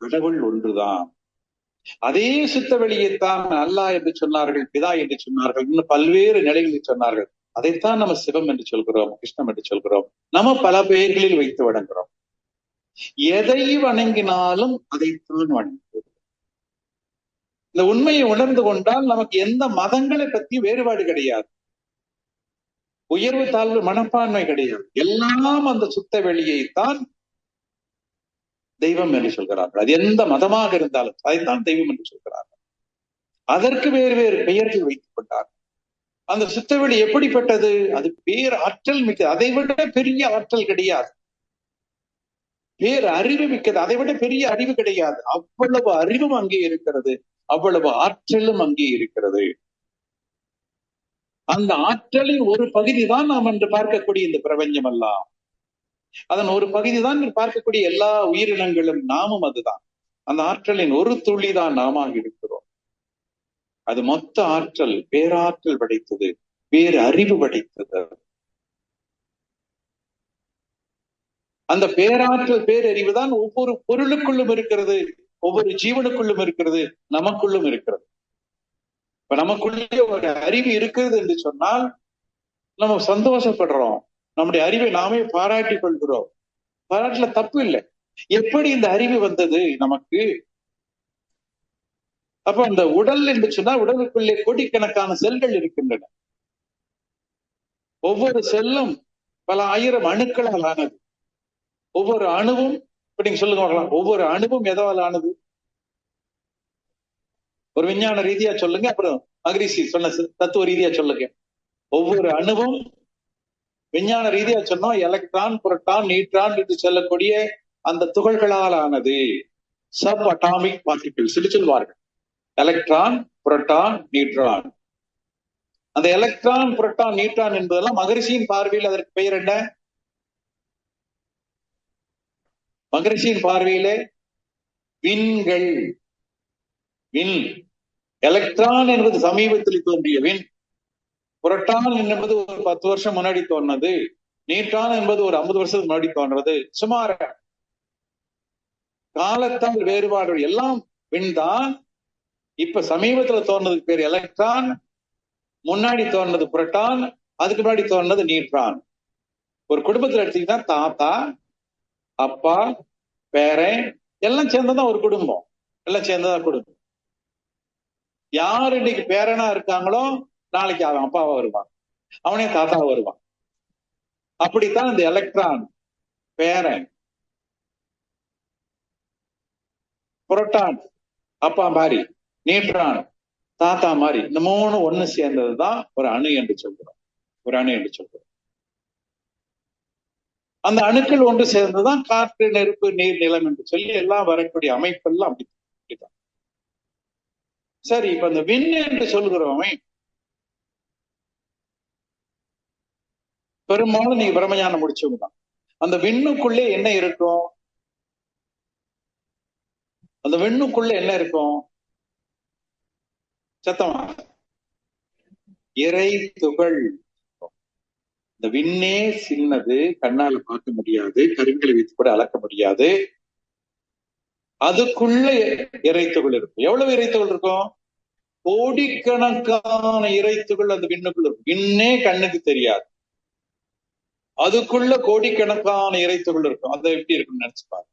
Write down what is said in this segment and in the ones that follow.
கடவுள் ஒன்றுதான். அதே சுத்த வெளியைத்தான் அல்லாஹ் என்று சொன்னார்கள் பிதா என்று சொன்னார்கள் இன்னும் பல்வேறு நிலைகளில் சொன்னார்கள். அதைத்தான் நம்ம சிவம் என்று சொல்கிறோம் கிருஷ்ணம் என்று சொல்கிறோம். நம்ம பல பெயர்களில் வைத்து வணங்குறோம். எதை வணங்கினாலும் அதைத்தான் வணங்குகிறோம் இந்த உண்மையை உணர்ந்து கொண்டால் நமக்கு எந்த மதங்களை பத்தி வேறுபாடு கிடையாது. உயர்வு தாழ்வு மனப்பான்மை கிடையாது. எல்லாம் அந்த சுத்த வெளியைத்தான் தெய்வம் என்று சொல்கிறார்கள். அது எந்த மதமாக இருந்தாலும் அதைத்தான் தெய்வம் என்று சொல்கிறார்கள். அதற்கு வேறு வேறு பெயர்கள் வைத்துக் கொண்டார் அந்த சுத்தவெளி எப்படிப்பட்டது? அது பேர் ஆற்றல் மிக்கது அதை விட பெரிய ஆற்றல் கிடையாது. பேர் அறிவு மிக்கது அதை விட பெரிய அறிவு கிடையாது. அவ்வளவு அறிவும் அங்கே இருக்கிறது. அவ்வளவு ஆற்றலும் அங்கே இருக்கிறது. அந்த ஆற்றலின் ஒரு பகுதி தான் நாம் என்று பார்க்கக்கூடிய இந்த பிரபஞ்சம் எல்லாம். அதன் ஒரு பகுதி தான் பார்க்கக்கூடிய எல்லா உயிரினங்களும் நாமும் அதுதான். அந்த ஆற்றலின் ஒரு துளி தான் நாம இருக்கிறோம் அது மொத்த ஆற்றல் பேராற்றல் படைத்தது வேறு அறிவு படைத்தது. அந்த பேராற்றல் பேரறிவு தான் ஒவ்வொரு பொருளுக்குள்ளும் இருக்கிறது ஒவ்வொரு ஜீவனுக்குள்ளும் இருக்கிறது நமக்குள்ளும் இருக்கிறது. இப்ப நமக்குள்ளே ஒரு அறிவு இருக்கிறது என்று சொன்னால் நம்ம சந்தோஷப்படுறோம். நம்முடைய அறிவை நாமே பாராட்டி கொள்கிறோம். பாராட்டுல தப்பு இல்லை. எப்படி இந்த அறிவு வந்தது நமக்கு? அப்ப அந்த உடல் என்று சொன்னால் உடலுக்குள்ளே கோடிக்கணக்கான செல்கள் இருக்கின்றன. ஒவ்வொரு செல்லும் பல ஆயிரம் அணுக்களால் ஆனது. ஒவ்வொரு அணுவும் இப்ப நீங்க சொல்லுங்க பார்க்கலாம். ஒவ்வொரு அணுவும் எதவால் ஆனது? ஒரு விஞ்ஞான ரீதியா சொல்லுங்க அப்புறம் மகரிஷி சொன்ன தத்துவ ரீதியா சொல்லுங்க. ஒவ்வொரு அணுவும் விஞ்ஞான ரீதியா சொன்னோம் எலக்ட்ரான் புரோட்டான் நீட்ரான் என்று சொல்லக்கூடிய அந்த துகள்களால் ஆனது சப் அட்டாமிக் பார்ட்டிகிள்ஸ் என்று சொல்வார்கள். Electron proton neutron. அந்த எலக்ட்ரான் புரோட்டான் நியூட்ரான் என்பதெல்லாம் மகரிஷியின் பார்வையில் அதற்கு பெயர் என்ன? மகரிஷியின் பார்வையிலே விண்கள். விண். எலக்ட்ரான் என்பது சமீபத்தில் தோன்றிய விண். புரட்டான் என்பது ஒரு பத்து வருஷம் முன்னாடி தோன்றது நீட்டான் என்பது ஒரு ஐம்பது வருஷத்துக்கு முன்னாடி தோன்றது. சுமார் காலத்தால் வேறுபாடு எல்லாம் விண்தான். இப்ப சமீபத்துல தோன்றதுக்கு பேர் எலக்ட்ரான் முன்னாடி தோன்றது புரட்டான் அதுக்கு முன்னாடி தோன்றது நீட்ரான் ஒரு குடும்பத்துல எடுத்தீங்கன்னா தாத்தா அப்பா பேரன் எல்லாம் சேர்ந்ததான் ஒரு குடும்பம். எல்லாம் சேர்ந்ததான் குடும்பம். யார் இன்னைக்கு பேரனா இருக்காங்களோ நாளைக்கு அவன் அப்பாவா வருவான். அவனே தாத்தாவா வருவான். அப்படித்தான் இந்த எலக்ட்ரான் பேரன் புரோட்டான் அப்பா மாதிரி நியூட்ரான் தாத்தா மாதிரி இந்த மூணு ஒண்ணு சேர்ந்ததுதான் ஒரு அணு என்று சொல்கிறோம் ஒரு அணு என்று சொல்கிறோம் அந்த அணுக்கள் ஒன்று சேர்ந்துதான் காற்று நெருப்பு நீர் நிலம் என்று சொல்லி எல்லாம் வரக்கூடிய அமைப்பெல்லாம் அப்படி அப்படிதான் சரி இப்ப இந்த விண் என்று சொல்கிறவன் பெரும்பாலும் நீங்க பிரம்மஞானம் முடிச்சவங்க தான் அந்த விண்ணுக்குள்ளே என்ன இருக்கும்? அந்த விண்ணுக்குள்ள என்ன இருக்கும்? சத்தமா? இறை துகள். இந்த விண்ணே சின்னது கண்ணால பார்க்க முடியாது கருங்களை வைத்து கூட அளக்க முடியாது. அதுக்குள்ள இறைத்துகள் இருக்கும். எவ்வளவு இறைத்துகள் இருக்கும்? கோடிக்கணக்கான இறைத்துகள் அந்த விண்ணுக்குள்ள இருக்கும். விண்ணே கண்ணுக்கு தெரியாது. அதுக்குள்ள கோடிக்கணக்கான இறைத்துகள் இருக்கும். அதை எப்படி இருக்கும்னு நினைச்சு பாருங்க.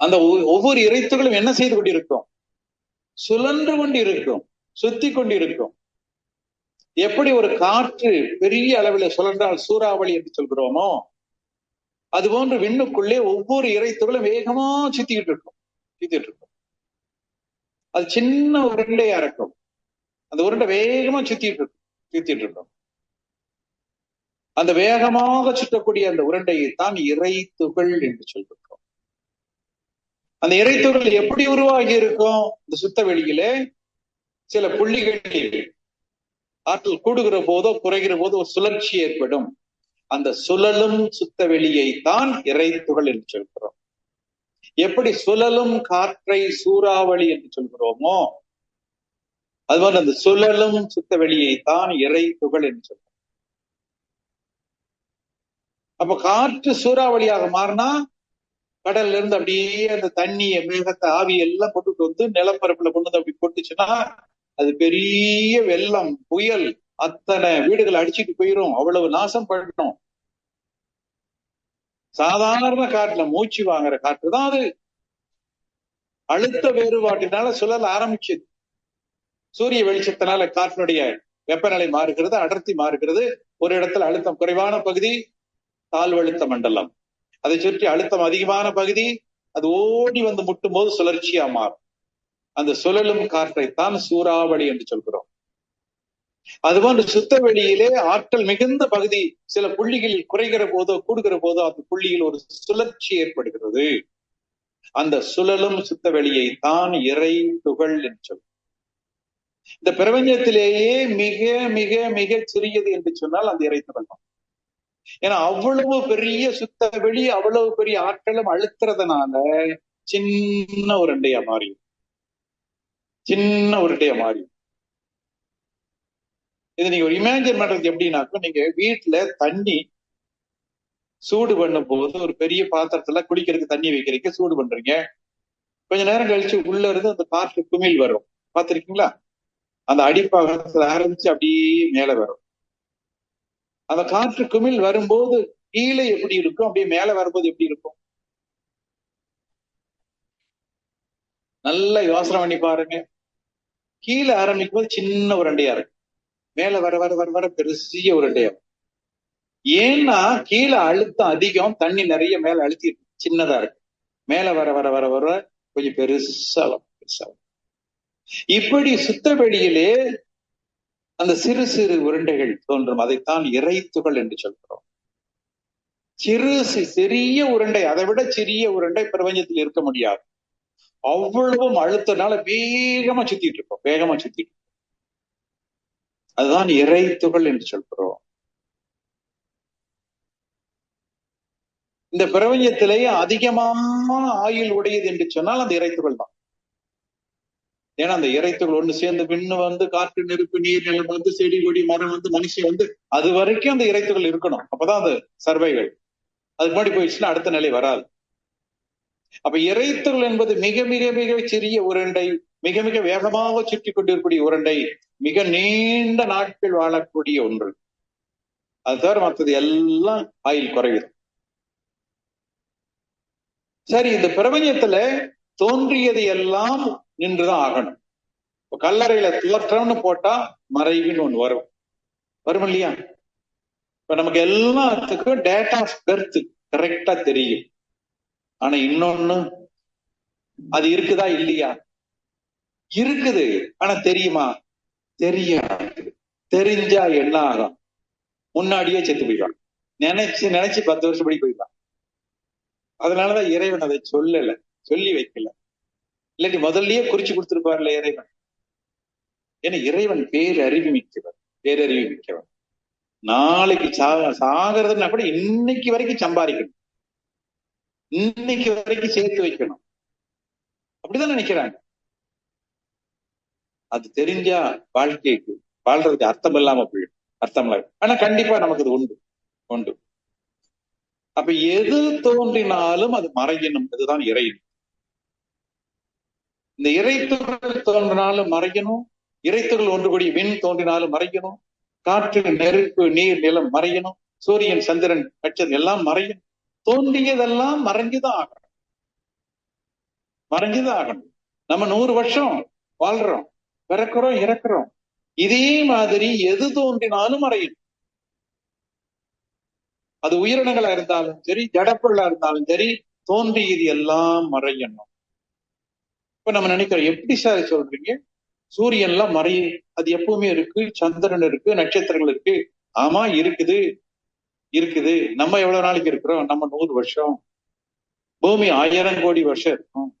அந்த ஒவ்வொரு இறைத்துகளும் என்ன செய்து கொண்டிருக்கும்? சுழன்று கொண்டு இருக்கும் சுத்தி கொண்டிருக்கும். எப்படி ஒரு காற்று பெரிய அளவில் சுழன்றால் சூறாவளி என்று சொல்கிறோமோ அது போன்று விண்ணுக்குள்ளே ஒவ்வொரு இறைத்துகளும் வேகமா சுத்திக்கிட்டு இருக்கும் சுத்திட்டு இருக்கும். அது சின்ன உருண்டையா இருக்கும். அந்த உருண்டை வேகமா சுத்திட்டு இருக்கும் சுத்திட்டு இருக்கும். அந்த வேகமாக சுற்றக்கூடிய அந்த உருண்டையை தான் இறை துகள் என்று சொல்கிறோம் அந்த இறைத்துகள் எப்படி உருவாகி இருக்கும்? இந்த சுத்த வெளியிலே சில புள்ளிகளில் ஆற்றல் கூடுகிற போதோ குறைகிற போதோ ஒரு சுழற்சி ஏற்படும். அந்த சுழலும் சுத்த வெளியை தான் இறைத்துகள் என்று சொல்கிறோம். எப்படி சுழலும் காற்றை சூறாவளி என்று சொல்கிறோமோ அது மாதிரி அந்த சுழலும் சுத்த வெளியை தான் இறை துகள் என்று சொல்றோம் அப்ப காற்று சூறாவளியாக மாறினா கடல்ல இருந்து அப்படியே அந்த தண்ணிய மேகத்தை ஆவி எல்லாம் கொண்டுட்டு வந்து நிலப்பரப்புல கொண்டு வந்து அப்படி கொட்டுச்சுன்னா அது பெரிய வெள்ளம் புயல் அத்தனை வீடுகள் அடிச்சிட்டு போயிரும். அவ்வளவு நாசம் பண்ணணும் சாதாரண காற்றுல மூச்சு வாங்குற காற்று தான் அது. அழுத்த வேறுபாட்டினால சுழல ஆரம்பிச்சது. சூரிய வெளிச்சத்தினால காற்றினுடைய வெப்பநிலை மாறுகிறது அடர்த்தி மாறுகிறது. ஒரு இடத்துல அழுத்தம் குறைவான பகுதி தாழ்வழுத்த மண்டலம். அதை சுற்றி அழுத்தம் அதிகமான பகுதி அது ஓடி வந்து முட்டும் போது சுழற்சியா மாறும். அந்த சுழலும் காற்றைத்தான் சூறாவளி என்று சொல்கிறோம். அதுபோன்று சுத்த வெளியிலே ஆற்றல் மிகுந்த பகுதி சில புள்ளிகளில் குறைகிற போதோ கூடுகிற போதோ அந்த புள்ளியில் ஒரு சுழற்சி ஏற்படுகிறது. அந்த சுழலும் சுத்த வெளியை தான் இறை துகள் என்று சொல்லும் இந்த பிரபஞ்சத்திலேயே மிக மிக மிக சிறியது என்று சொன்னால் அந்த இறை துகள் தான். ஏன்னா அவ்வளவு பெரிய சுத்த வெளி அவ்வளவு பெரிய ஆட்களும் அழுத்துறதுனால சின்ன உருண்டையா மாறியும் சின்ன உருண்டையா மாறியும் இது நீங்க ஒரு இமேஜின் பண்றது எப்படின்னாக்கா நீங்க வீட்டுல தண்ணி சூடு பண்ணும் போது ஒரு பெரிய பாத்திரத்துல குடிக்கிறதுக்கு தண்ணி வைக்கிறீங்க சூடு பண்றீங்க. கொஞ்ச நேரம் கழிச்சு உள்ள இருந்து அந்த காற்று குமிழ் வரும். பாத்திருக்கீங்களா அந்த அடிப்பாகத்துல ஆரம்பிச்சு அப்படியே மேல வரும். அந்த காற்று குமிழ் வரும்போது கீழே எப்படி இருக்கும்? அப்படியே மேல வரும்போது எப்படி இருக்கும்? நல்லா யோசனை பண்ணி பாருங்க. கீழே ஆரம்பிக்கும் போது சின்ன உருண்டையா இருக்கு. மேல வர வர வர வர பெருசிய உருண்டையா ஏன்னா கீழே அழுத்தம் அதிகம் தண்ணி நிறைய மேல அழுத்தி சின்னதா இருக்கு. மேல வர வர வர வர கொஞ்சம் பெருசா பெருசா இப்படி சுத்த வெளியிலே அந்த சிறு சிறு உருண்டைகள் தோன்றும். அதைத்தான் இறைத்துகள் என்று சொல்கிறோம். சிறு சிறிய உருண்டை அதை விட சிறிய உருண்டை பிரபஞ்சத்தில் இருக்க முடியாது. அவ்வளவும் அழுத்தனால வேகமா சுத்திட்டு இருக்கோம். வேகமா சுத்திட்டு அதுதான் இறைத்துகள் என்று சொல்கிறோம். இந்த பிரபஞ்சத்திலேயே அதிகமான ஆயுள் உடையது என்று சொன்னால் அந்த இறைத்துகள் தான். ஏன்னா அந்த இறைத்துகள் ஒண்ணு சேர்ந்து பின்னு வந்து காற்று நெருப்பு நீர் நிலம் வந்து செடி கொடி மரம் வந்து மனுஷன் வந்து அது வரைக்கும் அந்த இறைத்துகள் இருக்கணும். அப்பதான் அந்த சர்வைகள். அதுக்கு முன்னாடி போயிடுச்சுன்னா அடுத்த நிலை வராது. அப்ப இறைத்துகள் என்பது மிக மிக மிக சிறிய உருண்டை மிக மிக வேகமாக சுற்றி கொண்டிருக்கக்கூடிய உருண்டை மிக நீண்ட நாட்கள் வாழக்கூடிய ஒன்று. அது தவிர மற்றது எல்லாம் ஆயில் குறையுது. சரி இந்த பிரபஞ்சத்துல தோன்றியது எல்லாம் நின்றுதான் ஆகணும். இப்ப கல்லறையில தோற்றம்னு போட்டா மறைவுன்னு ஒண்ணு வரும். வரும் இல்லையா? இப்ப நமக்கு எல்லாத்துக்கும் டேட் ஆஃப் பெர்த் கரெக்டா தெரியும். ஆனா இன்னொன்னு அது இருக்குதா இல்லையா? இருக்குது. ஆனா தெரியுமா? தெரியாது. தெரிஞ்சா என்ன ஆகும்? முன்னாடியே செத்து போயிடுவான். நினைச்சு நினைச்சு பத்து வருஷம் படி போயிடுவான். அதனாலதான் இறைவன் அதை சொல்லல சொல்லி வைக்கல. இல்லாட்டி முதல்லயே குறிச்சு கொடுத்திருப்பார்ல இறைவன். ஏன்னா இறைவன் பேரறிவு மிக்கவர் பேரறிவு மிக்கவர் நாளைக்கு சா சாகிறதுனா கூட இன்னைக்கு வரைக்கும் சம்பாதிக்கணும். இன்னைக்கு வரைக்கும் சேர்த்து வைக்கணும். அப்படிதான் நினைக்கிறாங்க. அது தெரிஞ்சா வாழ்க்கைக்கு வாழ்றதுக்கு அர்த்தம் இல்லாம போயிடும். அர்த்தம் இல்லாம. ஆனா கண்டிப்பா நமக்கு அது உண்டு. உண்டு. அப்ப எது தோன்றினாலும் அது மறையணும். இதுதான் இறை இந்த இறைத்துகள் தோன்றினாலும் மறையணும். இறைத்துகள் ஒன்று கூடிய விண் தோன்றினாலும் மறையணும். காற்று நெருப்பு நீர் நிலம் மறையணும். சூரியன் சந்திரன் நட்சத்திரம் எல்லாம் மறையணும். தோன்றியதெல்லாம் மறைஞ்சுதான் ஆகணும். மறைஞ்சுதான் ஆகணும். நம்ம நூறு வருஷம் வாழ்றோம். பிறக்கிறோம் இறக்குறோம். இதே மாதிரி எது தோன்றினாலும் மறையும் அது உயிரினங்களா இருந்தாலும் சரி ஜடப்பொருளா இருந்தாலும் சரி தோன்றியது எல்லாம் மறையணும். இப்ப நம்ம நினைக்கிறோம் எப்படி சார் சொல்றீங்க? சூரியன் எல்லாம் மறையும் அது எப்பவுமே இருக்கு சந்திரன் இருக்கு நட்சத்திரங்கள் இருக்கு. ஆமா இருக்குது. இருக்குது. நம்ம எவ்வளவு நாளைக்கு இருக்கிறோம்? நம்ம நூறு வருஷம். பூமி ஆயிரம் கோடி வருஷம் இருக்கும்.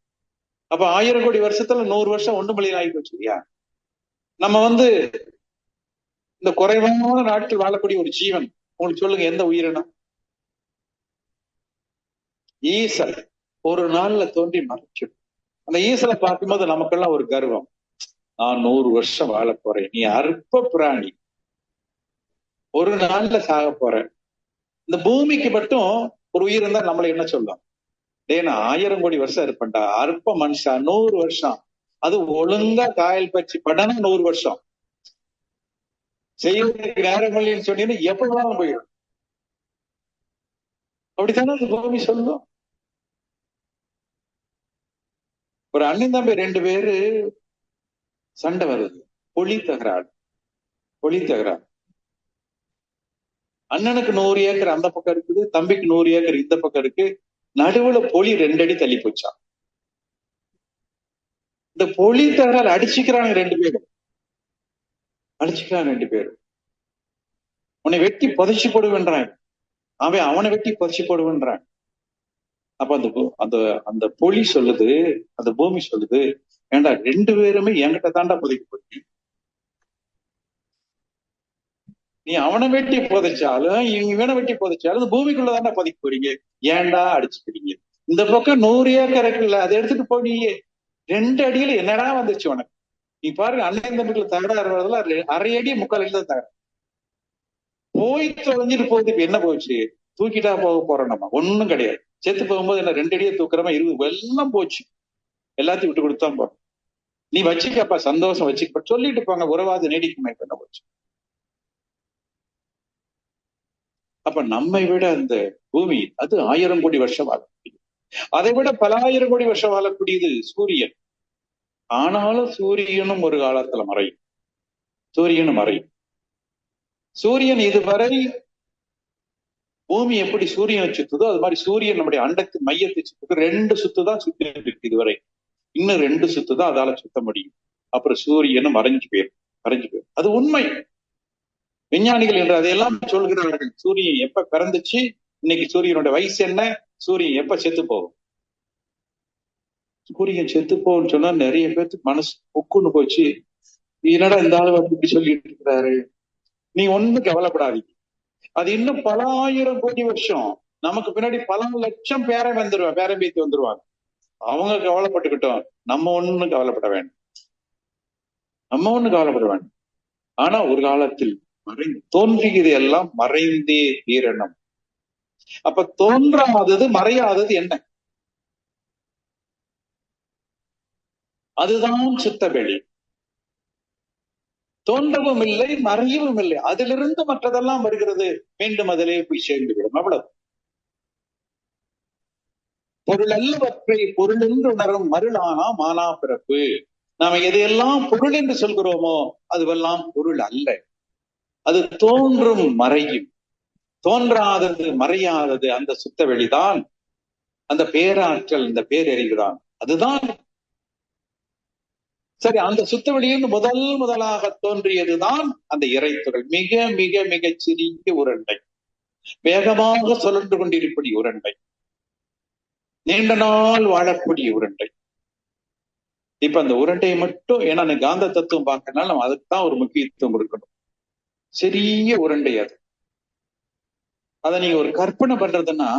அப்ப ஆயிரம் கோடி வருஷத்துல நூறு வருஷம் ஒண்ணு மொழி ஆகி போச்சு இல்லையா? நம்ம வந்து இந்த குறைவான நாட்கள் வாழக்கூடிய ஒரு ஜீவன். உங்களுக்கு சொல்லுங்க எந்த உயிரினம்? ஈசல் ஒரு நாள்ல தோன்றி மறைச்சிடும். அந்த ஈசலை பார்க்கும்போது நமக்கெல்லாம் ஒரு கர்வம். நான் நூறு வருஷம் வாழ போறேன். நீ அற்ப பிராணி. ஒரு நாள்ல சாக போற இந்த பூமிக்கு மட்டும் ஒரு உயிர் இருந்தா நம்மள என்ன சொல்லலாம் ஏன்னா ஆயிரம் கோடி வருஷம் இருப்பேன்டா. அற்ப மனுஷா நூறு வருஷம். அது ஒழுங்கா காயல் பச்சி படனா நூறு வருஷம். செய்ய நேரம் இல்லைன்னு சொன்னீங்கன்னா எப்படிதான் போயிடும். அப்படித்தானே அந்த பூமி சொல்லும்? ஒரு அண்ணன் தம்பி ரெண்டு பேரு சண்டை வருது. பொலி தகராறு. பொலி தகராறு. அண்ணனுக்கு நூறு ஏக்கர் அந்த பக்கம் இருக்குது தம்பிக்கு நூறு ஏக்கர் இந்த பக்கம் இருக்கு. நடுவுல பொலி ரெண்டு அடி தள்ளி போச்சான் இந்த பொலி தகராறு அடிச்சுக்கிறாங்க ரெண்டு பேரும். அடிச்சுக்கிறான் ரெண்டு பேரும். உன்னை வெட்டி புதைச்சு போடுவேன்றான். அவன் அவனை வெட்டி புதைச்சு போடுவேன்றான். அப்ப அந்த அந்த அந்த பொலி சொல்லுது அந்த பூமி சொல்லுது ஏண்டா ரெண்டு பேருமே என்கிட்ட தாண்டா புதைக்க போறீங்க? நீ அவனை வெட்டி புதைச்சாலும் இவனை வெட்டி புதைச்சாலும் இந்த பூமிக்குள்ள தாண்டா புதைக்க போறீங்க? ஏன்டா அடிச்சுக்கிறீங்க? இந்த பக்கம் நூறு ஏக்கர் இருக்குல்ல அதை எடுத்துட்டு போனீங்க ரெண்டு அடியில என்னடா வந்துச்சு உனக்கு? நீ பாருங்க அண்ணன் தம்பிக்குள்ள தகராறு வரதுல அரை அடி முக்கால் அடி தான் தகராறு போய் தொலைஞ்சிட்டு போகுது இப்ப என்ன போச்சு? தூக்கிட்டா போக போறோம் நம்ம. ஒண்ணும் கிடையாது. செத்து போகும்போது என்ன ரெண்டு அடியே தூக்குறமா இருபது எல்லாம் போச்சு. எல்லாத்தையும் விட்டு கொடுத்தான் போறோம் நீ வச்சுக்கப்பா சந்தோஷம் வச்சுக்கப்ப சொல்லிட்டு போங்க உறவாது நீடிக்குமே பண்ண போச்சு? அப்ப நம்மை விட அந்த பூமி அது ஆயிரம் கோடி வருஷம் வாழக்கூடியது. அதை விட பல ஆயிரம் கோடி வருஷம் வாழக்கூடியது சூரியன். ஆனாலும் சூரியனும் ஒரு காலத்துல மறையும். சூரியனும் மறையும். சூரியன் இதுவரை பூமி எப்படி சூரியனை சுத்துதோ அது மாதிரி சூரியன் நம்முடைய அண்டத்தின் மையத்தை சுத்துக்கு ரெண்டு சுத்து தான் சுத்தி இருக்கு இதுவரை. இன்னும் ரெண்டு சுத்து தான் அதால சுத்த முடியும். அப்புறம் சூரியனும் மறைஞ்சு போயிரும் மறைஞ்சு போயிரும் அது உண்மை. விஞ்ஞானிகள் என்று அதையெல்லாம் சொல்கிறார்கள். சூரியன் எப்ப பிறந்துச்சு? இன்னைக்கு சூரியனோட வயசு என்ன? சூரியன் எப்ப செத்து போகும்? சூரியன் செத்து போகும்னு சொன்னா நிறைய பேருக்கு மனசு பொக்குன்னு போச்சு. என்னடா இந்த ஆளு இப்படி சொல்லிட்டு இருக்கிறாரு? நீ ஒண்ணும் கவலைப்படாதீங்க. அது இன்னும் பல ஆயிரம் கோடி வருஷம். நமக்கு பின்னாடி பல லட்சம் பேரை வந்துருவா பேரம் பேத்தி வந்துருவாங்க. அவங்க கவலைப்பட்டுக்கிட்டோம். நம்ம ஒண்ணு கவலைப்பட வேண்டும். நம்ம ஒண்ணும் கவலைப்பட வேண்டும். ஆனா ஒரு காலத்தில் மறை தோன்றுகிறது எல்லாம் மறைந்தே தீரணும். அப்ப தோன்றாதது மறையாதது என்ன? அதுதான் சுத்தவெளி தோன்றவும் இல்லை மறையவும் இல்லை அதிலிருந்து மற்றதெல்லாம் வருகிறது. மீண்டும் அதிலே போய் சேர்ந்துவிடும். அவ்வளவு. பொருள் அல்லவற்றை பொருள் என்று உணரும் மருளானா மானா பிறப்பு. நாம எதையெல்லாம் பொருள் என்று சொல்கிறோமோ அதுவெல்லாம் பொருள் அல்ல. அது தோன்றும் மறையும். தோன்றாதது மறையாதது அந்த சுத்த வெளிதான் அந்த பேராற்றல் இந்த பேரறிவுதான். அதுதான் சரி அந்த சுத்தவெளியில் முதல் முதலாக தோன்றியதுதான் அந்த இறைத்துகள். மிக மிக மிக சிறிய உருண்டை. வேகமாக சுழன்று கொண்டிருப்படி உருண்டை. நீண்ட நாள் வாழக்கூடிய உருண்டை. இப்ப அந்த உருண்டையை மட்டும் ஏன்னா காந்த தத்துவம் பார்க்கறதுனால நம்ம அதுக்கு தான் ஒரு முக்கியத்துவம் இருக்கணும் சிறிய உருண்டை அது. அதை நீங்க ஒரு கற்பனை பண்றதுன்னா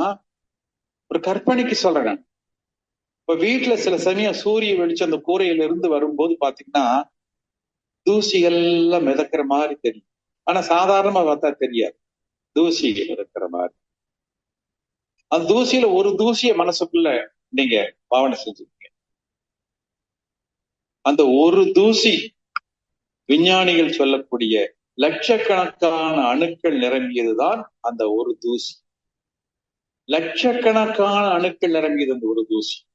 ஒரு கற்பனைக்கு சொல்றேன் இப்ப வீட்டுல சில சமயம் சூரிய வெளிச்சம் அந்த கூரையில இருந்து வரும்போது பாத்தீங்கன்னா தூசிகள் எல்லாம் மிதக்கிற மாதிரி தெரியும். ஆனா சாதாரணமா பார்த்தா தெரியாது. தூசிகள் மிதக்கிற மாதிரி. அந்த தூசியில ஒரு தூசிய மனசுக்குள்ள நீங்க பாவனை செஞ்சுக்கீங்க அந்த ஒரு தூசி விஞ்ஞானிகள் சொல்லக்கூடிய லட்சக்கணக்கான அணுக்கள் நிரம்பியதுதான் அந்த ஒரு தூசி. லட்சக்கணக்கான அணுக்கள் நிரம்பியது அந்த ஒரு தூசி.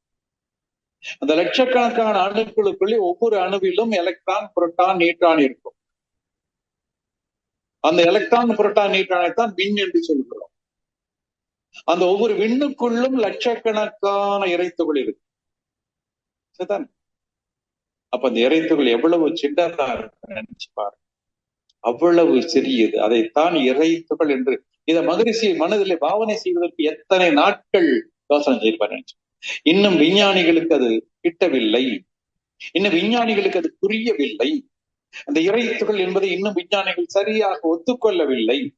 அந்த லட்சக்கணக்கான அணுக்களுக்குள்ளே ஒவ்வொரு அணுவிலும் எலக்ட்ரான் புரோட்டான் நியூட்ரான் இருக்கும். அந்த எலக்ட்ரான் புரோட்டான் நியூட்ரானை தான் மின் என்று சொல்கிறோம். அந்த ஒவ்வொரு விண்ணுக்குள்ளும் லட்சக்கணக்கான இறைத்துகள் இருக்கு. சரிதான்? அப்ப அந்த இறைத்துகள் எவ்வளவு சின்னதா இருக்கு நினைச்சு பாருங்க. அவ்வளவு சிறியது. அதைத்தான் இறைத்துகள் என்று இதை மகரிசி மனதிலே பாவனை செய்வதற்கு எத்தனை நாட்கள் யோசனை செய்வார் நினைச்சு இன்னும் விஞ்ஞானிகளுக்கு அது கிட்டவில்லை. இன்னும் விஞ்ஞானிகளுக்கு அது புரியவில்லை. அந்த இறைத்துகள் என்பதை இன்னும் விஞ்ஞானிகள் சரியாக ஒத்துக்கொள்ளவில்லை.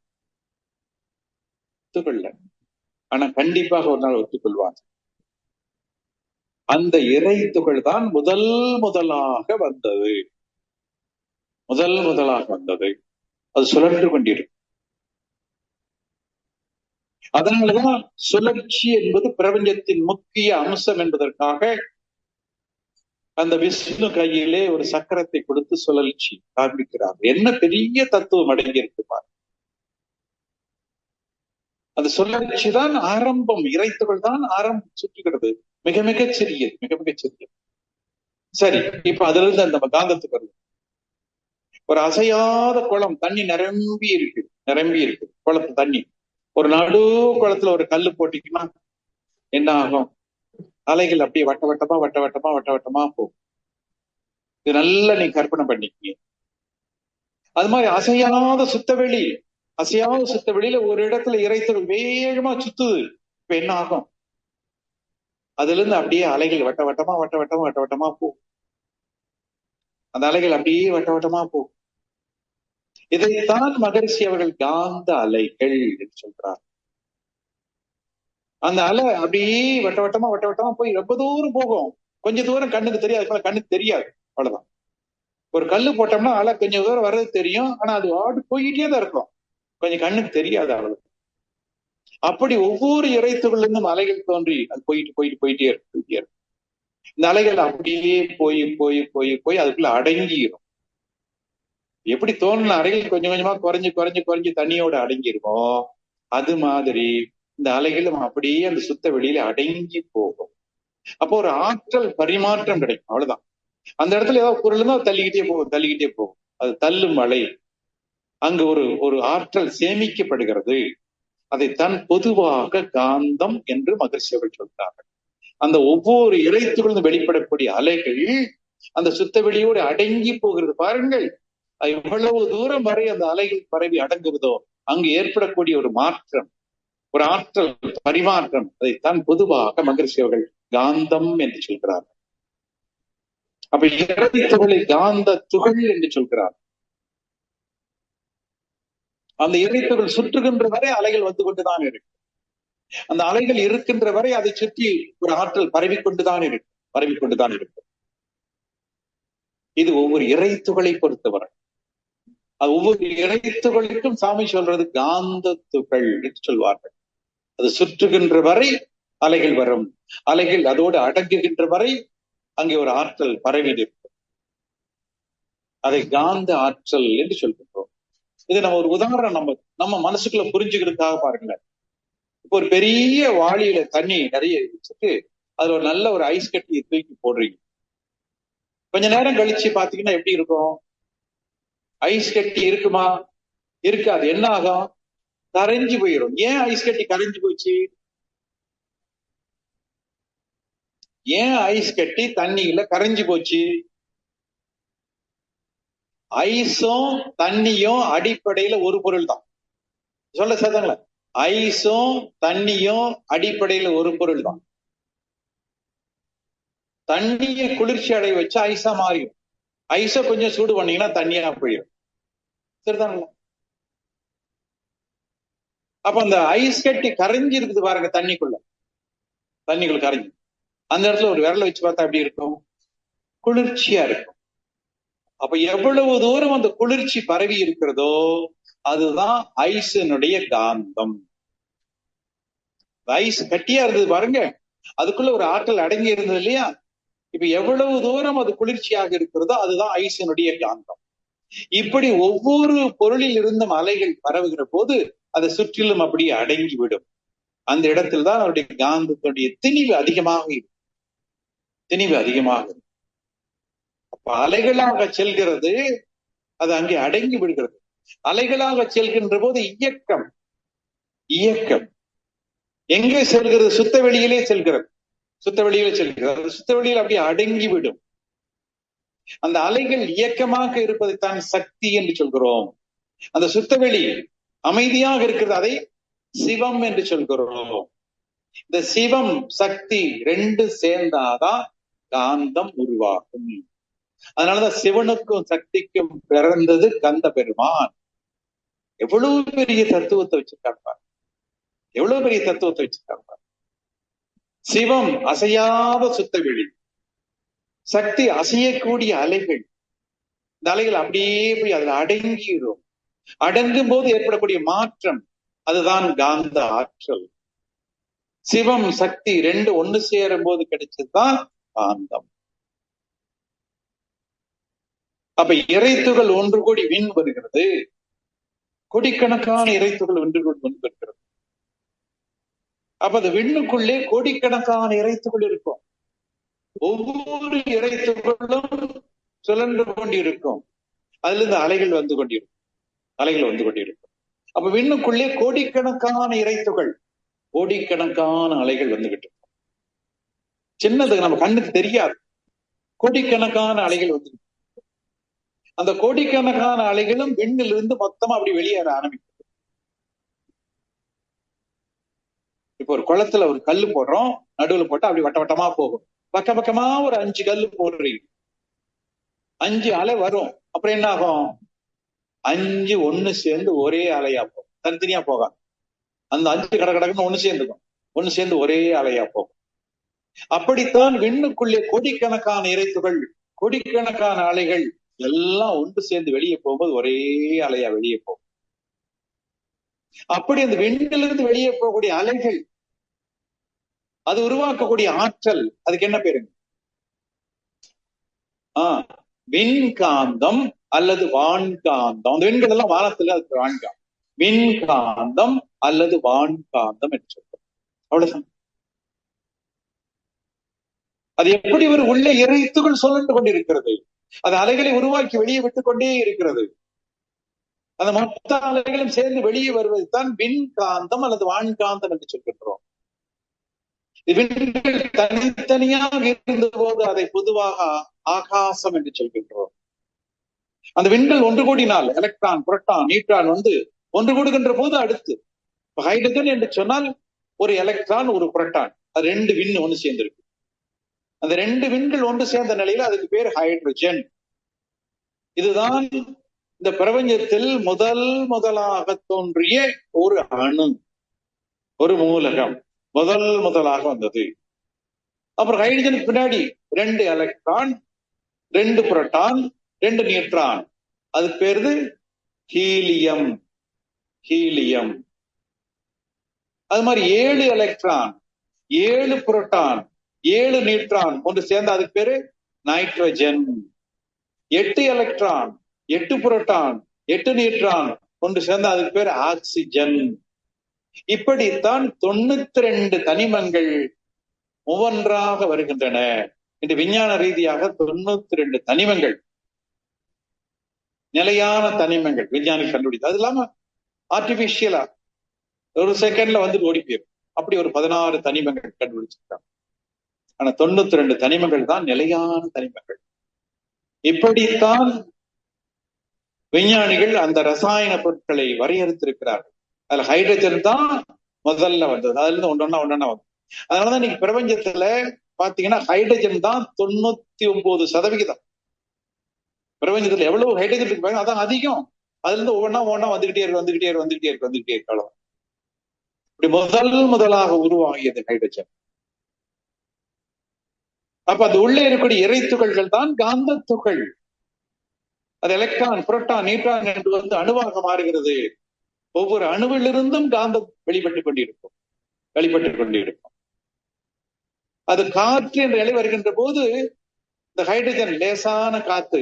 ஒத்துக்கொள்ள. ஆனா கண்டிப்பாக ஒரு நாள் ஒத்துக்கொள்வாங்க. அந்த இறை துகள் தான் முதல் முதலாக வந்தது. முதல் முதலாக வந்தது. அது சுழன்று கொண்டிருக்கும். அதனாலதான் சுழற்சி என்பது பிரபஞ்சத்தின் முக்கிய அம்சம் என்பதற்காக அந்த விஷ்ணு கையிலே ஒரு சக்கரத்தை கொடுத்து சுழற்சி காண்பிக்கிறார் என்ன பெரிய தத்துவம் அடங்கி பாரு அந்த சுழற்சி தான் ஆரம்பம். இறைத்தவள் தான் ஆரம்பம் சுற்றுகிறது. மிக மிக சிறியது மிக மிக சிறியது. சரி இப்ப அதுல இருந்து அந்த காந்தத்துக்கு வருது ஒரு அசையாத குளம் தண்ணி நிரம்பி இருக்கு நிரம்பி இருக்கு. குளத்து தண்ணி. ஒரு நடு குளத்துல ஒரு கல்லு போட்டீங்கன்னா என்ன ஆகும்? அலைகள் அப்படியே வட்ட வட்டமா வட்ட வட்டமா வட்ட வட்டமா போகும். இது நல்லா நீ கற்பனை பண்ணிக்கீங்க. அது மாதிரி அசையாத சுத்தவெளி அசையாத சுத்தவெளியில ஒரு இடத்துல இறைத்தல் வேகமா சுத்துது. இப்ப என்ன ஆகும்? அதுல இருந்து அப்படியே அலைகள் வட்ட வட்டமா வட்ட வட்டமா வட்ட வட்டமா போகும். அந்த அலைகள் அப்படியே வட்ட வட்டமா போகும். இதைத்தான் மகரிஷி அவர்கள் காந்த அலைகள் என்று சொல்றார். அந்த அலை அப்படியே வட்ட வட்டமா வட்ட வட்டமா போய் ரொம்ப தூரம் போகும். கொஞ்ச தூரம் கண்ணுக்கு தெரியாது கண்ணுக்கு தெரியாது. அவ்வளவுதான். ஒரு கல்லு போட்டோம்னா அலை கொஞ்சம் தூரம் வர்றது தெரியும். ஆனா அது ஆடு போய்கிட்டே தான் இருக்கும். கொஞ்சம் கண்ணுக்கு தெரியாது அவ்வளவு. அப்படி ஒவ்வொரு இறைத்துகள்ல இருந்தும் அலைகள் தோன்றி அது போயிட்டு போயிட்டு போயிட்டே போயிட்டே இருக்கு. இந்த அலைகள் அப்படியே போய் போய் போய் போய் அதுக்குள்ள அடங்கிடும் எப்படி தோணுன அறைகள் கொஞ்சம் கொஞ்சமா குறைஞ்சு குறைஞ்சு குறைஞ்சு தண்ணியோட அடங்கிருமோ அது மாதிரி இந்த அலைகளும் அப்படியே அந்த சுத்த வெளியில அடங்கி போகும். அப்போ ஒரு ஆற்றல் பரிமாற்றம் கிடைக்கும். அவ்வளவுதான். அந்த இடத்துல ஏதாவது பொருள் இருந்தா தள்ளிக்கிட்டே போகும் தள்ளிக்கிட்டே போகும். அது தள்ளும் அலை. அங்கு ஒரு ஒரு ஆற்றல் சேமிக்கப்படுகிறது. அதை தன் பொதுவாக காந்தம் என்று மகிழ்ச்சி அவர்கள் சொல்றார்கள் அந்த ஒவ்வொரு இறைத்துகளும் வெளிப்படக்கூடிய அலைகள் அந்த சுத்த வெளியோடு அடங்கி போகிறது. பாருங்கள் எவ்வளவு தூரம் வரை அந்த அலைகள் பரவி அடங்குவதோ அங்கு ஏற்படக்கூடிய ஒரு மாற்றம் ஒரு ஆற்றல் பரிமாற்றம் அதைத்தான் பொதுவாக மகரிஷி அவர்கள் காந்தம் என்று சொல்கிறார்கள் அப்ப இறை துகளை காந்த துகள் என்று சொல்கிறார். அந்த இறைத்துகள் சுற்றுகின்ற வரை அலைகள் வந்து கொண்டுதான் இருக்கு அந்த அலைகள் இருக்கின்ற வரை அதை சுற்றி ஒரு ஆற்றல் பரவி கொண்டுதான் இருக்கும் பரவி கொண்டுதான் இருக்கும். இது ஒவ்வொரு இறைத்துகளை பொறுத்தவரை. அது ஒவ்வொரு இணைத்துகளுக்கும் சாமி சொல்றது காந்த துகள் என்று சொல்வார்கள். அது சுற்றுகின்ற வரை அலைகள் வரும். அலைகள் அதோடு அடங்குகின்ற வரை அங்கே ஒரு ஆற்றல் பரவி நிற்கும். அதை காந்த ஆற்றல் என்று சொல்கின்றோம். இது நம்ம ஒரு உதாரணம் நம்ம நம்ம மனசுக்குள்ள புரிஞ்சுக்கிறதுக்காக பாருங்களேன். இப்போ ஒரு பெரிய வாளியில தண்ணி நிறைய வச்சுட்டு அதுல ஒரு நல்ல ஒரு ஐஸ் கட்டியை தூக்கி போடுறீங்க. கொஞ்ச நேரம் கழிச்சு பாத்தீங்கன்னா எப்படி இருக்கும்? ஐஸ் கட்டி இருக்குமா? இருக்காது. என்ன ஆகும்? கரைஞ்சு போயிடும் ஏன் ஐஸ் கட்டி கரைஞ்சு போச்சு? ஏன் ஐஸ் கட்டி தண்ணியில கரைஞ்சு போச்சு? ஐஸும் தண்ணியும் அடிப்படையில ஒரு பொருள் தான். சொல்ல சேர்த்தாங்களா ஐஸும் தண்ணியும் அடிப்படையில ஒரு பொருள் தான். தண்ணியை குளிர்ச்சி அடைய வச்சு ஐஸா மாறிடும். ஐஸ கொஞ்சம் சூடு பண்ணீங்கன்னா தண்ணியா போயிடும். சரிதானுங்களா அப்ப அந்த ஐஸ் கட்டி கரைஞ்சி இருக்குது பாருங்க தண்ணிக்குள்ள. தண்ணிக்குள்ள கரைஞ்சி. அந்த இடத்துல ஒரு விரல வச்சு பார்த்தா எப்படி இருக்கும்? குளிர்ச்சியா இருக்கும். அப்ப எவ்வளவு தூரம் அந்த குளிர்ச்சி பரவி இருக்கிறதோ அதுதான் ஐஸினுடைய காந்தம். ஐஸ் கட்டியா இருந்தது பாருங்க. அதுக்குள்ள ஒரு ஆற்றல் அடங்கி இருந்தது இல்லையா? இப்ப எவ்வளவு தூரம் அது குளிர்ச்சியாக இருக்கிறதோ அதுதான் ஐஸினுடைய காந்தம். இப்படி ஒவ்வொரு பொருளில் இருந்தும் அலைகள் பரவுகிற போது அதை சுற்றிலும் அப்படியே அடங்கி விடும் அந்த இடத்தில் தான் அவருடைய காந்தத்துடைய திணிவு அதிகமாக திணிவு அதிகமாக அப்ப அலைகளாக செல்கிறது அது அங்கே அடங்கி விடுகிறது. அலைகளாக செல்கின்ற போது இயக்கம் இயக்கம். எங்கே செல்கிறது? சுத்த வெளியிலே செல்கிறது. சுத்த வெளியிலே செல்கிறது. சுத்த வெளியில் அப்படியே அடங்கி விடும் அந்த அலைகள் இயக்கமாக இருப்பதைத்தான் சக்தி என்று சொல்கிறோம். அந்த சுத்தவெளி அமைதியாக இருக்கிறது அதை சிவம் என்று சொல்கிறோம். இந்த சிவம் சக்தி ரெண்டு சேர்ந்தாதான் காந்தம் உருவாகும். அதனாலதான் சிவனுக்கும் சக்திக்கும் பிறந்தது கந்த பெருமான். எவ்வளவு பெரிய தத்துவத்தை வச்சிருக்காங்க எவ்வளவு பெரிய தத்துவத்தை வச்சிருக்காங்க சிவம் அசையாத சுத்தவெளி. சக்தி அசையக்கூடிய அலைகள். இந்த அலைகள் அப்படியே போய் அதுல அடங்கிடும் அடங்கும் போது ஏற்படக்கூடிய மாற்றம். அதுதான் காந்த ஆற்றல். சிவம் சக்தி ரெண்டு ஒண்ணு சேரும் போது கிடைச்சதுதான் காந்தம். அப்ப இறைத்துகள் ஒன்று கோடி விண் வருகிறது. கோடிக்கணக்கான இறைத்துகள் ஒன்று கோடி வீண் வருகிறது. அப்ப அந்த விண்ணுக்குள்ளே கோடிக்கணக்கான இறைத்துகள் இருக்கும். ஒவ்வொரு இறைத்துகளும் சுழன்று கொண்டிருக்கும். அதுல இருந்து அலைகள் வந்து கொண்டிருக்கும். அலைகள் வந்து கொண்டிருக்கும். அப்ப விண்ணுக்குள்ளே கோடிக்கணக்கான இறைத்துகள் கோடிக்கணக்கான அலைகள் வந்துகிட்டு இருக்கும். சின்னது நம்ம கண்ணுக்கு தெரியாது. கோடிக்கணக்கான அலைகள் வந்து அந்த கோடிக்கணக்கான அலைகளும் விண்ணிலிருந்து மொத்தமா அப்படி வெளியேற ஆரம்பிக்கும். இப்போ ஒரு குளத்துல ஒரு கல்லு போடுறோம் நடுவில் போட்டா அப்படி வட்ட வட்டமா போகும். பக்க பக்கமா ஒரு அஞ்சு கல்லு போடுறீங்க. அஞ்சு அலை வரும். அப்புறம் என்ன ஆகும் அஞ்சு ஒண்ணு சேர்ந்து ஒரே அலையா போகும். தனித்தனியா போகாது. அந்த அஞ்சு கட கடக்குன்னு ஒண்ணு சேர்ந்துக்கும். ஒண்ணு சேர்ந்து ஒரே அலையா போகும். அப்படித்தான் விண்ணுக்குள்ளே கோடிக்கணக்கான இறைத்துகள் கோடிக்கணக்கான அலைகள் எல்லாம் ஒன்று சேர்ந்து வெளியே போகும்போது ஒரே அலையா வெளியே போகும். அப்படி அந்த விண்ணிலிருந்து வெளியே போகக்கூடிய அலைகள் அது உருவாக்கக்கூடிய ஆற்றல் அதுக்கு என்ன பேருங்க ஆஹ் விண்காந்தம் அல்லது வான்காந்தம். அந்த விண்கள் எல்லாம் வானத்துல அதுக்கு வான்காந்தம். விண்காந்தம் அல்லது வான்காந்தம் என்று. சொல்றோம் அவ்வளவுதான். அது எப்படி ஒரு உள்ளே இறைத்துகள் சுழன்று கொண்டிருக்கிறது? அது அலைகளை உருவாக்கி வெளியே விட்டுக் கொண்டே இருக்கிறது. அந்த மொத்த அலைகளும் சேர்ந்து வெளியே வருவது தான் விண்காந்தம் அல்லது வான்காந்தம் என்று சொல்கின்றோம். விண்கள் தனித்தனியாக இருந்த போது அதை பொதுவாக ஆகாசம் என்று சொல்கின்றோம். அந்த விண்கள் ஒன்று கூடினால் எலக்ட்ரான் புரோட்டான் நியூட்ரான் வந்து ஒன்று கூடுகின்ற போது அடுத்து ஹைட்ரஜன் என்று சொன்னால் ஒரு எலக்ட்ரான் ஒரு புரோட்டான். அது ரெண்டு விண் ஒன்று சேர்ந்திருக்கு. அந்த ரெண்டு விண்கள் ஒன்று சேர்ந்த நிலையில அதுக்கு பேர் ஹைட்ரஜன். இதுதான் இந்த பிரபஞ்சத்தில் முதல் முதலாக தோன்றிய ஒரு அணு ஒரு மூலகம். முதல் முதலாக வந்தது. அப்புறம் ஹைட்ரஜனுக்கு பின்னாடி ரெண்டு எலக்ட்ரான் ரெண்டு புரோட்டான் ரெண்டு நியூட்ரான் அது பேருது ஹீலியம். ஹீலியம். அது மாதிரி ஏழு எலக்ட்ரான் ஏழு புரோட்டான் ஏழு நியூட்ரான் ஒன்று சேர்ந்து அதுக்கு பேரு நைட்ரஜன் எட்டு எலக்ட்ரான் எட்டு புரோட்டான் எட்டு நியூட்ரான் ஒன்று சேர்ந்த அதுக்கு பேர் ஆக்சிஜன் இப்படித்தான் தொண்ணூத்தி ரெண்டு தனிமங்கள் ஒவ்வொன்றாக வருகின்றன. இந்த விஞ்ஞான ரீதியாக தொண்ணூத்தி ரெண்டு தனிமங்கள். நிலையான தனிமங்கள் விஞ்ஞானி கண்டுபிடித்து அது இல்லாம ஆர்டிபிஷியலா ஒரு செகண்ட்ல வந்து ஓடி போயிடும் அப்படி ஒரு பதினாறு தனிமங்கள் கண்டுபிடிச்சிருக்காங்க. ஆனா தொண்ணூத்தி ரெண்டு தனிமங்கள் தான் நிலையான தனிமங்கள். இப்படித்தான் விஞ்ஞானிகள் அந்த ரசாயன பொருட்களை வரையறுத்திருக்கிறார்கள். அதுல ஹைட்ரஜன் தான் முதல்ல வந்தது. அதுல இருந்து ஒன்றொன்னா ஒன்றொன்னா வந்தது. அதனாலதான் இன்னைக்கு பிரபஞ்சத்துல பாத்தீங்கன்னா ஹைட்ரஜன் தான் தொண்ணூத்தி ஒன்பது சதவிகிதம். பிரபஞ்சத்துல எவ்வளவு ஹைட்ரஜன் இருக்கு பாருங்க அதான் அதிகம். அதுல இருந்து ஒவ்வொன்னா ஒவ்வொன்றா வந்துகிட்டே இருக்கு வந்துகிட்டே இருக்கு வந்துகிட்டே இருக்கு வந்துகிட்டே இருக்கலாம் இப்படி முதல் முதலாக உருவாகியது ஹைட்ரஜன் அப்ப அது உள்ளே இருக்கக்கூடிய இறை துகள்கள் தான் காந்த துகள் அது எலக்ட்ரான் புரோட்டான் நியூட்ரான் என்று வந்து அணுவாக மாறுகிறது. ஒவ்வொரு அணுவிலிருந்தும் காந்தம் வெளிப்பட்டு கொண்டிருக்கும். வெளிப்பட்டு கொண்டிருக்கும். அது காற்று என்ற நிலை வருகின்ற போது இந்த ஹைட்ரஜன் லேசான காத்து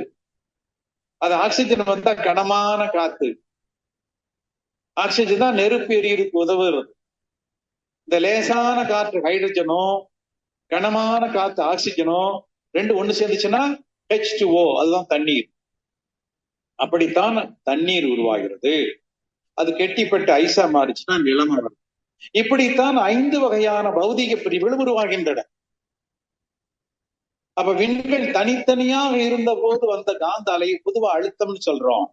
அது ஆக்சிஜன் வந்தா கனமான காத்து. ஆக்சிஜன் தான் நெருப்பு எரியிருக்கு உதவுறது இந்த லேசான காற்று ஹைட்ரஜனும் கனமான காத்து ஆக்சிஜனும் ரெண்டு ஒண்ணு சேர்ந்துச்சுன்னா ஹெச் ஓ அதுதான் தண்ணீர். அப்படித்தான் தண்ணீர் உருவாகிறது. அது கெட்டிப்பட்டு ஐசா மாறிச்சுன்னா நிலமா வரும் இப்படித்தான் ஐந்து வகையான பௌதிக பிரிவுகள் உருவாகின்றன அப்ப விண்கள் தனித்தனியாக இருந்த போது வந்த காந்த அலையை பொதுவா அழுத்தம்னு சொல்றோம்.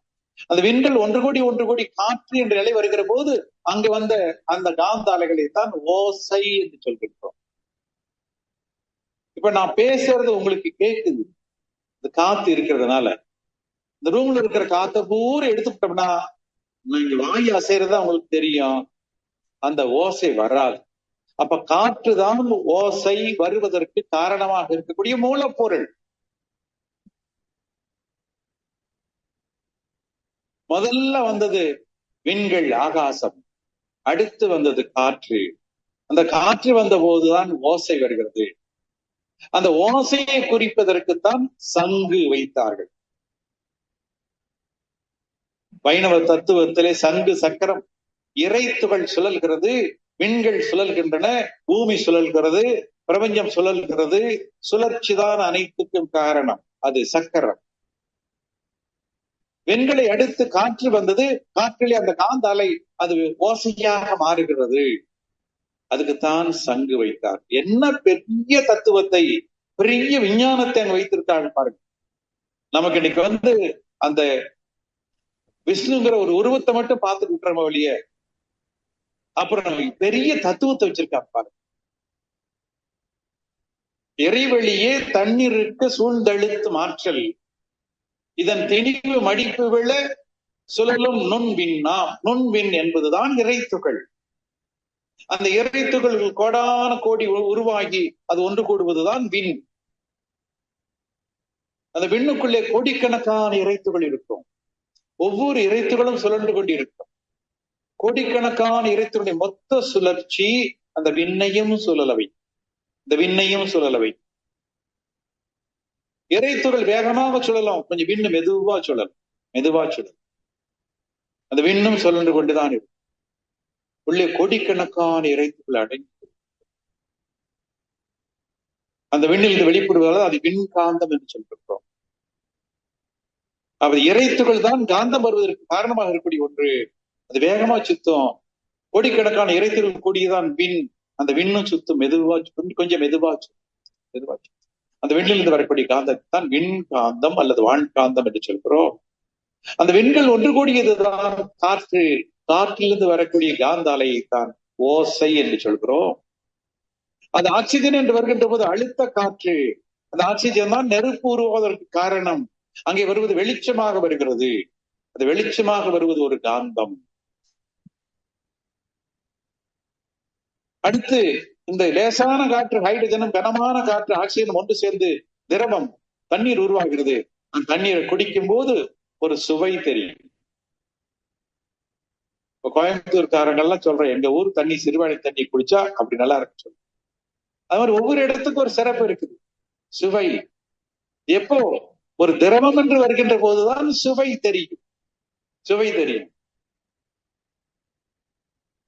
அந்த விண்கள் ஒன்று கோடி ஒன்று கோடி காற்று என்ற நிலை வருகிற போது அங்கு வந்த அந்த காந்த அலைகளை தான் ஓசை என்று சொல்கின்றோம். இப்ப நான் பேசுறது உங்களுக்கு கேக்குது. இந்த காத்து இருக்கிறதுனால. இந்த ரூம்ல இருக்கிற காத்த பூரா எடுத்துக்கிட்டோம்னா நீங்க வாய் அசைறது உங்களுக்கு தெரியும். அந்த ஓசை வராது. அப்ப காற்று தான் ஓசை வருவதற்கு காரணமாக இருக்கக்கூடிய மூலப்பொருள். முதல்ல வந்தது விண்கள் ஆகாசம். அடுத்து வந்தது காற்று. அந்த காற்று வந்த போதுதான் ஓசை வருகிறது. அந்த ஓசையை குறிப்பதற்குத்தான் சங்கு வைத்தார்கள். வைணவ தத்துவத்திலே சங்கு சக்கரம் இறைத்துகள் சுழல்கிறது விண்கள் சுழல்கின்றன பூமி சுழல்கிறது பிரபஞ்சம் சுழல்கிறது சுழற்சிதான் அனைத்துக்கும் காரணம். அது சக்கரம். வெண்களை அடுத்து காற்று வந்தது காற்றிலே அந்த காந்த அலை அது ஓசையாக மாறுகிறது. அதுக்குத்தான் சங்கு வைத்தார். என்ன பெரிய தத்துவத்தை பெரிய விஞ்ஞானத்தை அங்க வைத்திருக்காள் பாருங்க. நமக்கு இன்னைக்கு வந்து அந்த விஷ்ணுங்கிற ஒரு உருவத்தை மட்டும் பார்த்துட்டு விட்டுறோம் வழிய அப்புறம் பெரிய தத்துவத்தை வச்சிருக்காங்க பாருங்க. இறைவழியே தண்ணீருக்கு சூழ்ந்தழுத்து மாற்றல். இதன் தெளிவு மடிப்பு விழ சுழலும் நுண்விண்ணாம் நுண்வின் என்பதுதான் இறைத்துகள். அந்த இறைத்துகள் கோடான கோடி உருவாகி அது ஒன்று கூடுவதுதான் விண். அந்த விண்ணுக்குள்ளே கோடிக்கணக்கான இறைத்துகள் இருக்கும். ஒவ்வொரு இறைத்துகளும் சுழன்று கொண்டிருக்கும். கோடிக்கணக்கான இறைத்துடைய மொத்த சுழற்சி அந்த விண்ணையும் சுழலவை. இந்த விண்ணையும் சுழலவை. இறைத்துகள் வேகமாக சுழலாம். கொஞ்சம் விண்ணு மெதுவா சுழல் மெதுவா சுழல் அந்த விண்ணும் சுழன்று கொண்டுதான் இருக்கும். உள்ளே கோடிக்கணக்கான இறைத்துகள் அடங்கி அந்த விண்ணில் இருந்து வெளிப்படுவதால் அது விண்காந்தம் என்று சொல்லிருக்கிறோம் அவர் இறைத்துகள் தான் காந்தம் வருவதற்கு காரணமாக இருக்கக்கூடிய ஒன்று. அது வேகமா சுத்தம். கோடிக்கணக்கான இறைத்துகள் கூடியதான் விண். அந்த விண்ணும் சுத்தும். மெதுவா கொஞ்சம் மெதுவா மெதுவா அந்த விண்ணிலிருந்து வரக்கூடிய காந்தத்தான் விண் காந்தம் அல்லது வான்காந்தம் என்று சொல்கிறோம். அந்த விண்கள் ஒன்று கூடியதுதான் காற்று. காற்றிலிருந்து வரக்கூடிய காந்த அலையை தான் ஓசை என்று சொல்கிறோம். அந்த ஆக்சிஜன் என்று வருகின்ற போது அழுத்த காற்று. அந்த ஆக்சிஜன் தான் நெருப்பு உருவாவதற்கு காரணம். அங்கே வருவது வெளிச்சமாக வருகிறது. அது வெளிச்சமாக வருவது ஒரு காந்தம். அடுத்து இந்த லேசான காற்று ஹைட்ரஜனும் கனமான காற்று ஆக்சிஜனும் ஒன்று சேர்ந்து திரவம் தண்ணீர் உருவாகிறது. அந்த தண்ணீரை குடிக்கும் போது ஒரு சுவை தெரியும். இப்ப கோயம்புத்தூர்காரங்கள்லாம் சொல்றேன் எங்க ஊர் தண்ணி சிறுவாணி தண்ணி குடிச்சா அப்படி நல்லா இருக்கு சொல்றேன் அது மாதிரி ஒவ்வொரு இடத்துக்கும் ஒரு சிறப்பு இருக்குது. சுவை. எப்போ? ஒரு திரவம் என்று வருகின்ற போதுதான் சுவை தெரியும். சுவை தெரியும்.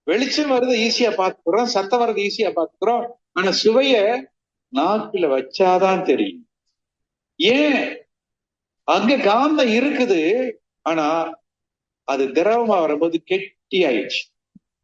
வெளிச்சம் வருது ஈஸியா பாத்துக்கிறோம் சத்தம் வருது ஈஸியா பார்த்துக்கிறோம். ஆனா சுவைய நாக்குல வச்சாதான் தெரியும். ஏன்? அங்க காந்தம் இருக்குது. ஆனா அது திரவமா வரும்போது கெட்டி ஆயிடுச்சு